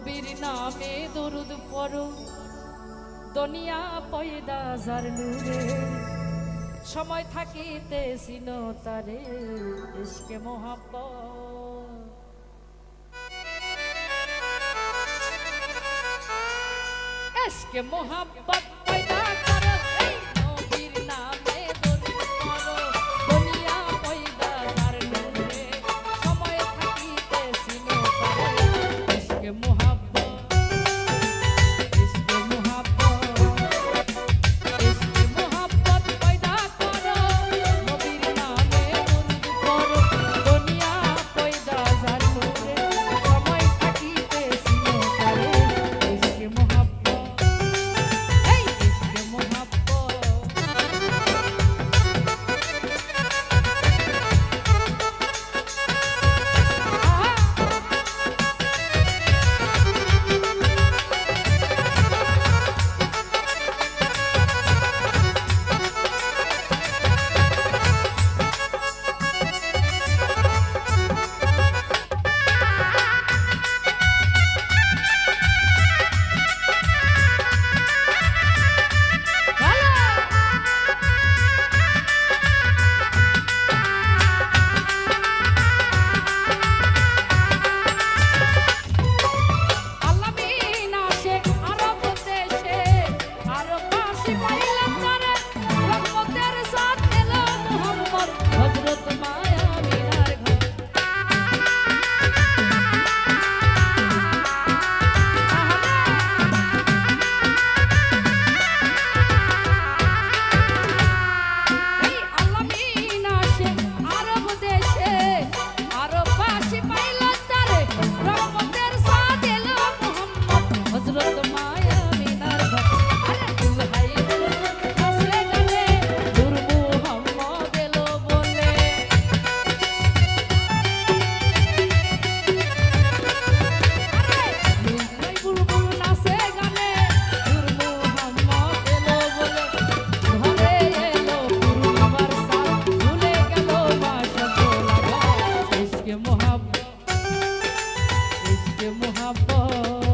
নবীর নামে দরুদ পড়ো। দুনিয়া পয়দা যার নূরে। সময় থাকিতে সিন তারে ইসকে মহাপ আজকে মোহাম্মত Keep my ইসকে মোহাম্মত